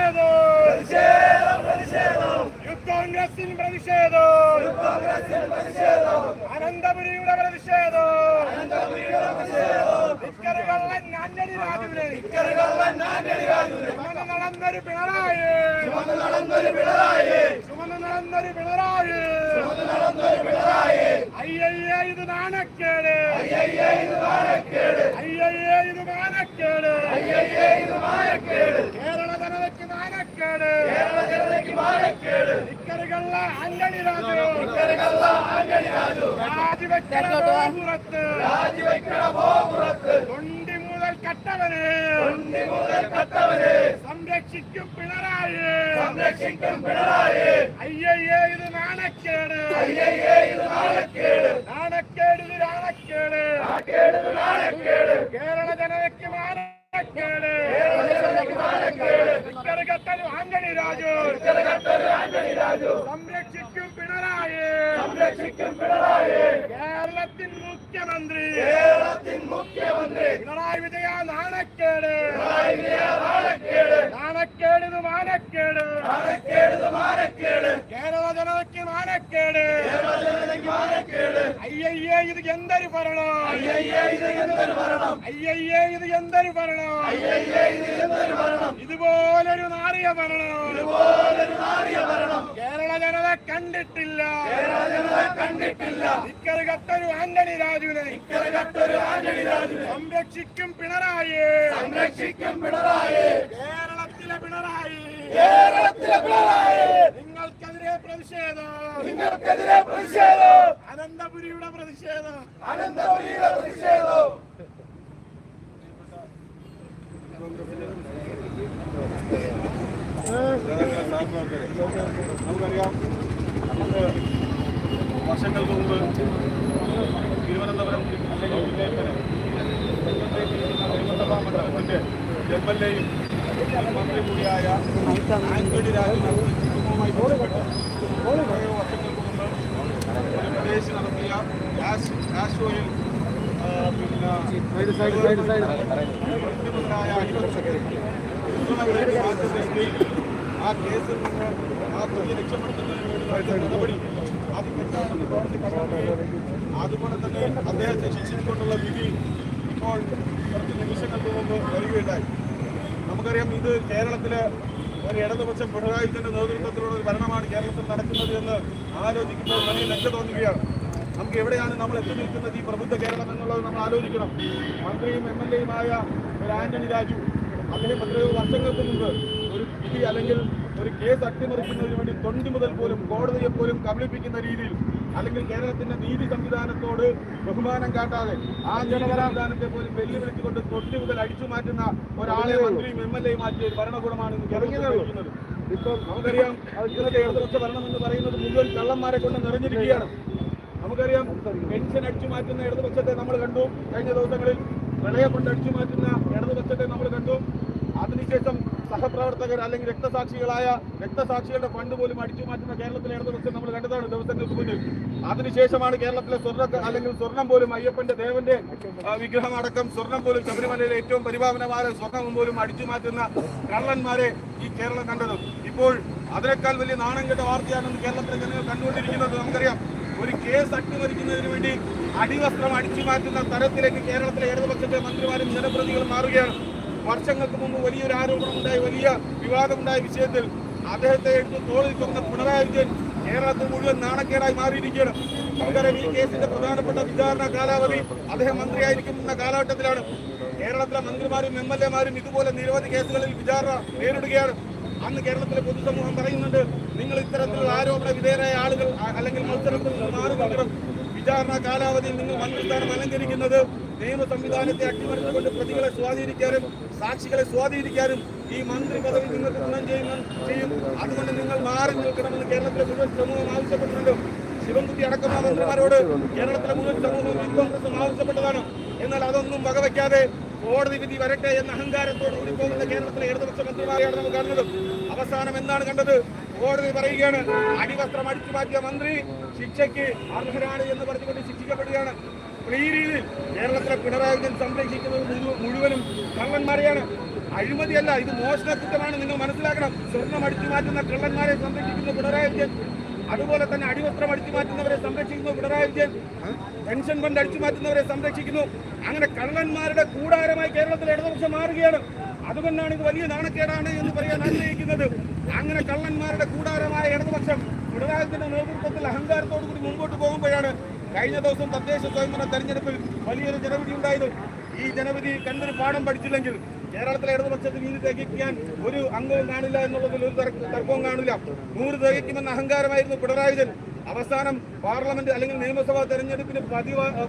പ്രതിഷേധം പ്രതിഷേധം പ്രതിഷേധം കോൺഗ്രസിൻ പ്രതിഷേധം അനന്തപുരിയുടെ പ്രതിഷേധം നിക്കറുകള്ളൻ ആന്റണി രാജുവിനെ ചുമന്ന് നടന്നൊരു പിണറായി ചുമന്ന് നടന്നൊരു പിണറായി അയ്യയ്യേ ഇത് നാണക്കേട് അയ്യയ്യേ ഇത് മാനക്കേട് കേരള ജനതയ്ക്ക് നാണക്കേട് നിക്കറുകള്ള ആന്റണി രാജു രാജിവെക്കണ പുറത്ത് തൊണ്ടി മുതൽ കട്ടവന് സംരക്ഷിക്കും പിണറായി. സംരക്ഷിക്കും പിണറായി. അയ്യയ്യേ ഇത് നാണക്കേട്. അയ്യയ്യേ ഇത് നാണക്കേട്. നാണക്കേട്. ഇത് നാണക്കേട്. കേരള ജനതയ്ക്ക് മാനക്കേട് ഇക്കരകത്തൽ ആന്റണി രാജു. സംരക്ഷിക്കും പിണറായി. സംരക്ഷിക്കും പിണറായി. കേരളത്തിൻ മുഖ്യമന്ത്രി. കേരളത്തിൻ മുഖ്യമന്ത്രി. പിണറായി നാണക്കേട്. നാണക്കേട് ഇത് മാനക്കേട്. കേരള ജനതയ്ക്ക് മാനക്കേട്. അയ്യയ്യേ ഇത് എന്തൊരു ഭരണം? അയ്യയ്യേ ഇത് എന്തൊരു ഭരണം? ഇതുപോലൊരു നാറിയ ഭരണം. കേരള ജനത കണ്ടിട്ടില്ല. കണ്ടിട്ടില്ല ഇക്കറ് കത്തൊരു ആന്റണി രാജുവിനെ. സംരക്ഷിക്കും പിണറായി സംരക്ഷിക്കും പിണറായി. കേരളത്തിലെ പിണറായി. കേരളത്തിലെ പിണറായി. നിങ്ങൾക്കെതിരെ പ്രതിഷേധം. നിങ്ങൾക്കെതിരെ പ്രതിഷേധം. അനന്തപുരിയുടെ പ്രതിഷേധം. അനന്തപുരിയുടെ പ്രതിഷേധം. നമുക്കറിയാം. നമുക്ക് വർഷങ്ങൾക്ക് മുമ്പ് തിരുവനന്തപുരം നിയമസഭാ മണ്ഡലത്തിന്റെ എം എൽ എയും മന്ത്രി കൂടിയായ ആന്റണി രാജു കുടുംബവുമായി ബന്ധപ്പെട്ട് കുറേ വർഷങ്ങൾക്ക് മുമ്പ് ഒരു പ്രദേശ് നടത്തിയ ഗ്യാസ് ഗ്യാസ് ഷോയിൽ ആ, പിന്നെ മുഖ്യമന്ത്രിയായ അടിമത്തത്തെ ആ കേസിൽ നിന്ന് ആ പ്രതി രക്ഷപ്പെടുത്തുന്നതിന് വേണ്ടി നടപടി അത് തെറ്റാണെന്ന് കോടതി കണ്ടെത്തുകയും അതുപോലെ തന്നെ അദ്ദേഹത്തെ ശിക്ഷിച്ചുകൊണ്ടുള്ള വിധി ഇപ്പോൾ കുറച്ച് നിമിഷങ്ങൾക്ക് മുമ്പ് വരികയുണ്ടായി. നമുക്കറിയാം ഇത് കേരളത്തിലെ ഒരു ഇടതുപക്ഷം പിണറായിന്റെ നേതൃത്വത്തിലുള്ള ഒരു ഭരണമാണ് കേരളത്തിൽ നടക്കുന്നത് എന്ന് ആലോചിക്കുമ്പോൾ വലിയ ലജ്ജ തോന്നുകയാണ്. നമുക്ക് എവിടെയാണ് നമ്മൾ എത്തി നിൽക്കുന്നത് ഈ പ്രബുദ്ധ കേരളം എന്നുള്ളത് നമ്മൾ ആലോചിക്കണം. മന്ത്രിയും എം എൽ എയുമായ ഒരു ആന്റണി രാജു അദ്ദേഹം എത്രയോ വർഷങ്ങൾക്ക് മുമ്പ് ഒരു വിധി അല്ലെങ്കിൽ ഒരു കേസ് അട്ടിമറിക്കുന്നതിന് വേണ്ടി തൊണ്ടി മുതൽ പോലും കോടതിയെ പോലും കബളിപ്പിക്കുന്ന രീതിയിൽ അല്ലെങ്കിൽ കേരളത്തിന്റെ നീതി സംവിധാനത്തോട് ബഹുമാനം കാട്ടാതെ ആ നീതി സംവിധാനത്തെ പോലും വെല്ലുവിളിച്ചുകൊണ്ട് തൊട്ടി മുതൽ അടിച്ചു മാറ്റുന്ന ഒരാളെ മന്ത്രിയും എം എൽ എയും മാറ്റിയ ഒരു ഭരണകൂടമാണ് ഇന്ന് കേരളത്തിൽ ഭരിക്കുന്നത്. ഇപ്പം നമുക്കറിയാം ഇന്നത്തെ ഇടതുപക്ഷ ഭരണം എന്ന് പറയുന്നത് മുഴുവൻ കള്ളന്മാരെ കൊണ്ട് നിറഞ്ഞിരിക്കുകയാണ്. നമുക്കറിയാം പെൻഷൻ അടിച്ചു മാറ്റുന്ന ഇടതുപക്ഷത്തെ നമ്മൾ കണ്ടു. കഴിഞ്ഞ ദിവസങ്ങളിൽ പ്രളയം കൊണ്ട് അടിച്ചു മാറ്റുന്ന ഇടതുപക്ഷത്തെ നമ്മൾ കണ്ടു. അതിനുശേഷം സഹപ്രവർത്തകർ അല്ലെങ്കിൽ രക്തസാക്ഷികളായ രക്തസാക്ഷികളുടെ ഫണ്ട് പോലും അടിച്ചു മാറ്റുന്ന കേരളത്തിലെ ഇടതുപക്ഷം നമ്മൾ കണ്ടതാണ് ദിവസങ്ങൾക്ക് മുന്നിൽ. അതിനുശേഷമാണ് കേരളത്തിലെ സ്വർണ അല്ലെങ്കിൽ സ്വർണം പോലും അയ്യപ്പന്റെ ദേവന്റെ വിഗ്രഹം അടക്കം സ്വർണം പോലും ശബരിമലയിലെ ഏറ്റവും പരിപാവനമായ സ്വർണം പോലും അടിച്ചു മാറ്റുന്ന കള്ളന്മാരെ ഈ കേരളം കണ്ടത്. ഇപ്പോൾ അതിനേക്കാൾ വലിയ നാണം കെട്ട വാർത്തയാണ് കേരളത്തിലെ ജനങ്ങൾ കണ്ടുകൊണ്ടിരിക്കുന്നത്. നമുക്കറിയാം ഒരു കേസ് അട്ടിമറിക്കുന്നതിന് വേണ്ടി അടിവസ്ത്രം അടിച്ചു മാറ്റുന്ന തരത്തിലേക്ക് കേരളത്തിലെ ഇടതുപക്ഷത്തെ മന്ത്രിമാരും ജനപ്രതികളും മാറുകയാണ്. വർഷങ്ങൾക്ക് മുമ്പ് വലിയൊരു ആരോപണമുണ്ടായി വലിയ വിവാദമുണ്ടായ വിഷയത്തിൽ അദ്ദേഹത്തെ എടുത്ത് തോളിൽ തുറന്ന പിണറായി വിജയൻ കേരളത്തിൽ മുഴുവൻ നാണക്കേടായി മാറിയിരിക്കുകയാണ്. നമുക്കറിയാം ഈ കേസിന്റെ പ്രധാനപ്പെട്ട വിചാരണ കാലാവധി അദ്ദേഹം മന്ത്രിയായിരിക്കുന്ന കാലഘട്ടത്തിലാണ്. കേരളത്തിലെ മന്ത്രിമാരും എം എൽ എമാരും ഇതുപോലെ നിരവധി കേസുകളിൽ വിചാരണ നേരിടുകയാണ്. അന്ന് കേരളത്തിലെ പൊതുസമൂഹം പറയുന്നുണ്ട് നിങ്ങൾ ഇത്തരത്തിലുള്ള ആരോപണ വിധേയരായ ആളുകൾ അല്ലെങ്കിൽ മത്സരത്തിൽ നിന്ന് മാറി വിചാരണ കാലാവധിയിൽ നിങ്ങൾ മന്ത്രിസ്ഥാനം അലങ്കരിക്കുന്നത് നിയമ സംവിധാനത്തെ അട്ടിമറിച്ചുകൊണ്ട് പ്രതികളെ സ്വാധീനിക്കാനും സാക്ഷികളെ സ്വാധീനിക്കാനും ഈ മന്ത്രി പദവി നിങ്ങൾക്ക് ഗുണം ചെയ്യുന്ന ചെയ്യും. അതുകൊണ്ട് നിങ്ങൾ മാറി നിൽക്കണമെന്ന് കേരളത്തിലെ മുഴുവൻ സമൂഹം ആവശ്യപ്പെട്ടിട്ടുണ്ട്. ശിവൻകുട്ടി അടക്കമുള്ള മന്ത്രിമാരോട് കേരളത്തിലെ മുഴുവൻ സമൂഹം യൂത്ത് കോൺഗ്രസും ആവശ്യപ്പെട്ടതാണ്. എന്നാൽ അതൊന്നും വകവയ്ക്കാതെ കോടതി വിധി വരട്ടെ എന്ന അഹങ്കാരത്തോട് കൂടി പോകുന്ന കേരളത്തിലെ ഇടതുപക്ഷ മന്ത്രിമാരെയാണ് നമുക്ക് കാണുന്നത്. അവസാനം എന്താണ് കണ്ടത്? കോടതി പറയുകയാണ്. അടിവസ്ത്രം അടിച്ചു മാറ്റിയ മന്ത്രി ശിക്ഷയ്ക്ക് അർഹരാണ് എന്ന് പറഞ്ഞുകൊണ്ട് ശിക്ഷിക്കപ്പെടുകയാണ്. ഈ രീതിയിൽ കേരളത്തിലെ പിണറായി വിജയൻ സംരക്ഷിക്കുന്നത് മുഴുവനും കള്ളന്മാരെയാണ്. അഴിമതിയല്ല ഇത് മോഷണ കുറ്റമാണ്. നിങ്ങൾ മനസ്സിലാക്കണം. സ്വർണം അടിച്ചു മാറ്റുന്ന കള്ളന്മാരെ സംരക്ഷിക്കുന്ന പിണറായി വിജയൻ. അതുപോലെ തന്നെ അടിവസ്ത്രം അടിച്ചു മാറ്റുന്നവരെ സംരക്ഷിക്കുന്നു പിണറായി വിജയൻ. പെൻഷൻ ഫണ്ട് അടിച്ചു മാറ്റുന്നവരെ സംരക്ഷിക്കുന്നു. അങ്ങനെ കള്ളന്മാരുടെ കൂടാരമായി കേരളത്തിൽ ഇടതുപക്ഷം മാറുകയാണ്. അതുകൊണ്ടാണ് ഇത് വലിയ നാണക്കേടാണ് എന്ന് പറയാൻ ആഗ്രഹിക്കുന്നത്. അങ്ങനെ കള്ളന്മാരുടെ കൂടാരമായ ഇടതുപക്ഷം പിണറായി നേതൃത്വത്തിൽ അഹങ്കാരത്തോടു കൂടി മുമ്പോട്ട് പോകുമ്പോഴാണ് കഴിഞ്ഞ ദിവസം തദ്ദേശ സ്വയംഭരണ തെരഞ്ഞെടുപ്പിൽ വലിയൊരു ജനവിധി ഉണ്ടായത്. ഈ ജനവിധി കണ്ടൊരു പാഠം പഠിച്ചില്ലെങ്കിൽ കേരളത്തിലെ ഇടതുപക്ഷത്തിന് ഇനി തികയ്ക്കാൻ ഒരു അംഗവും കാണില്ല എന്നുള്ളതിൽ ഒരു തർക്ക- തർക്കവും കാണില്ല. നൂറ് തികയ്ക്കുമെന്ന അഹങ്കാരമായിരുന്നു പിണറായി വിജയൻ. അവസാനം പാർലമെന്റ് അല്ലെങ്കിൽ നിയമസഭാ തെരഞ്ഞെടുപ്പിന്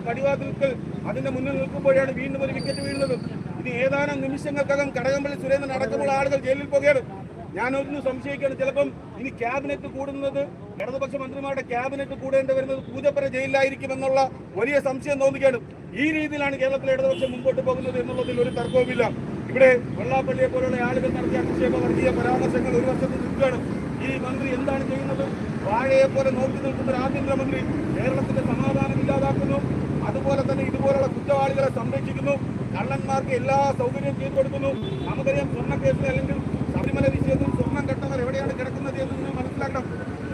പടിവാതിൽക്കൽ അതിന്റെ മുന്നിൽ നിൽക്കുമ്പോഴാണ് വീണ്ടും ഒരു വിക്കറ്റ് വീഴുന്നത്. ഇനി ഏതാനും നിമിഷങ്ങൾക്കകം കടകംപള്ളി സുരേന്ദ്രൻ അടക്കമുള്ള ആളുകൾ ജയിലിൽ പോകുകയാണ്. ഞാനൊന്ന് സംശയിക്കുകയാണ്. ചിലപ്പം ഇനി ക്യാബിനറ്റ് കൂടുന്നത് ഇടതുപക്ഷ മന്ത്രിമാരുടെ ക്യാബിനറ്റ് കൂടേണ്ടി വരുന്നത് പൂജപ്പുര ജയിലിലായിരിക്കുമെന്നുള്ള വലിയ സംശയം തോന്നുകയാണ്. ഈ രീതിയിലാണ് കേരളത്തിലെ ഇടതുപക്ഷം മുമ്പോട്ട് പോകുന്നത് എന്നുള്ളതിൽ ഒരു തർക്കവുമില്ല. ഇവിടെ വെള്ളാപ്പള്ളിയെ പോലുള്ള ആളുകൾ നടത്തിയ അധിക്ഷേപ വർഗീയ പരാമർശങ്ങൾ ഒരു വർഷത്തിൽ നിൽക്കുകയാണ്. ഈ മന്ത്രി എന്താണ് ചെയ്യുന്നത്? വാഴയെ പോലെ നോക്കി നിൽക്കുന്ന ഒരു ആഭ്യന്തരമന്ത്രി കേരളത്തിന്റെ സമാധാനം ഇല്ലാതാക്കുന്നു. അതുപോലെ തന്നെ ഇതുപോലുള്ള കുറ്റവാളികളെ സംരക്ഷിക്കുന്നു. കള്ളന്മാർക്ക് എല്ലാ സൗകര്യവും ചെയ്തു കൊടുക്കുന്നു. നമുക്കറിയാം സ്വർണക്കേസിൽ അല്ലെങ്കിൽ ശബരിമല വിഷയത്തിൽ സ്വർണം കെട്ടവർ എവിടെയാണ് കിടക്കുന്നത് എന്ന് മനസ്സിലാക്കണം.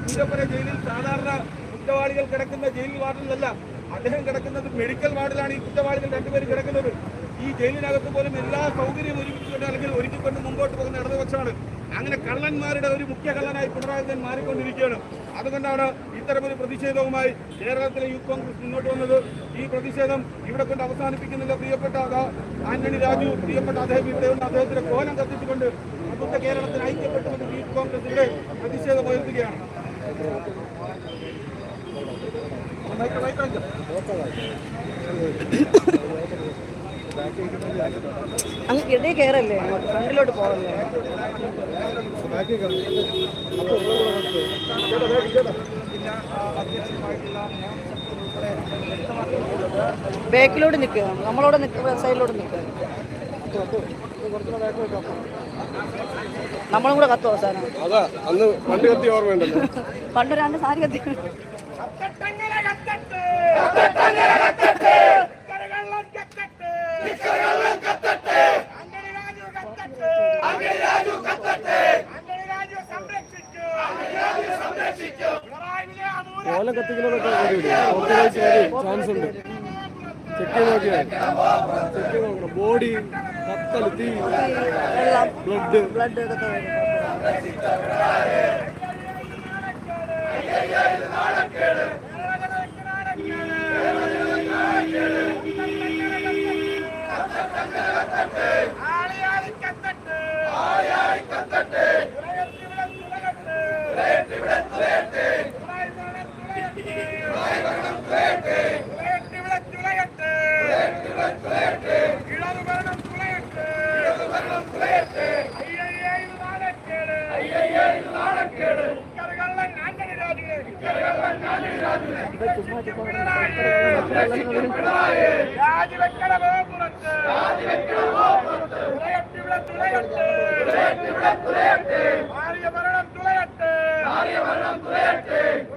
പൂജപ്പുര ജയിലിൽ സാധാരണ കുറ്റവാളികൾ കിടക്കുന്ന ജയിൽ വാർഡിലല്ല. അദ്ദേഹം കിടക്കുന്നത് മെഡിക്കൽ വാർഡിലാണ് ഈ കുറ്റവാളികൾ രണ്ടുപേരും കിടക്കുന്നത്. ഈ ജയിലിനകത്ത് പോലും എല്ലാ സൗകര്യവും ഒരുമിച്ചുകൊണ്ട് അല്ലെങ്കിൽ ഒരുക്കിക്കൊണ്ട് മുമ്പോട്ട് പോകുന്ന ഇടതുപക്ഷമാണ്. അങ്ങനെ കള്ളന്മാരുടെ ഒരു മുഖ്യ കള്ളനായി പിണറായി മാറിക്കൊണ്ടിരിക്കുകയാണ്. അതുകൊണ്ടാണ് ഇത്തരമൊരു പ്രതിഷേധവുമായി കേരളത്തിലെ യൂത്ത് കോൺഗ്രസ് മുന്നോട്ട് വന്നത്. ഈ പ്രതിഷേധം ഇവിടെ കൊണ്ട് അവസാനിപ്പിക്കുന്നില്ല പ്രിയപ്പെട്ട ആന്റണി രാജു പ്രിയപ്പെട്ട അദ്ദേഹം ഇവിടെ ഉണ്ട് അദ്ദേഹത്തിന്റെ കോലം കത്തിച്ചുകൊണ്ട് അന്നത്തെ കേരളത്തിൽ ഐക്യപ്പെട്ടുകൊണ്ട് യൂത്ത് കോൺഗ്രസ് ഇവിടെ പ്രതിഷേധം ഉയർത്തുകയാണ്. അങ്ങ് ഇടയിൽ കയറല്ലേ ഫ്രണ്ടിലോട്ട് പോകല്ലേ? ബാക്കിലോട്ട് നിൽക്കുക നമ്മളോട് നിൽക്കുക സൈഡിലോട്ട് നിൽക്കുക നമ്മളും കൂടെ കത്തു അവസാനം? അതാ അന്ന് പണ്ട് കത്തി ഓർമ്മയുണ്ടല്ലോ. പണ്ട് രണ്ട് സാരി കത്തി. ഓല കത്തിക്കുന്നതൊക്കെ ചാൻസ് ഉണ്ട്. ചെക്ക് ചെയ്ത് നോക്കിയാൽ ചെക്ക് ചെയ്ത് നോക്കണം. ബോഡി செலுத்தி பிளட்டு பிளட் எடுக்க வேண்டும் மோதி போகிறது மாறிய மரணம் துளையட்டு மாறிய மரணம் துளையட்டு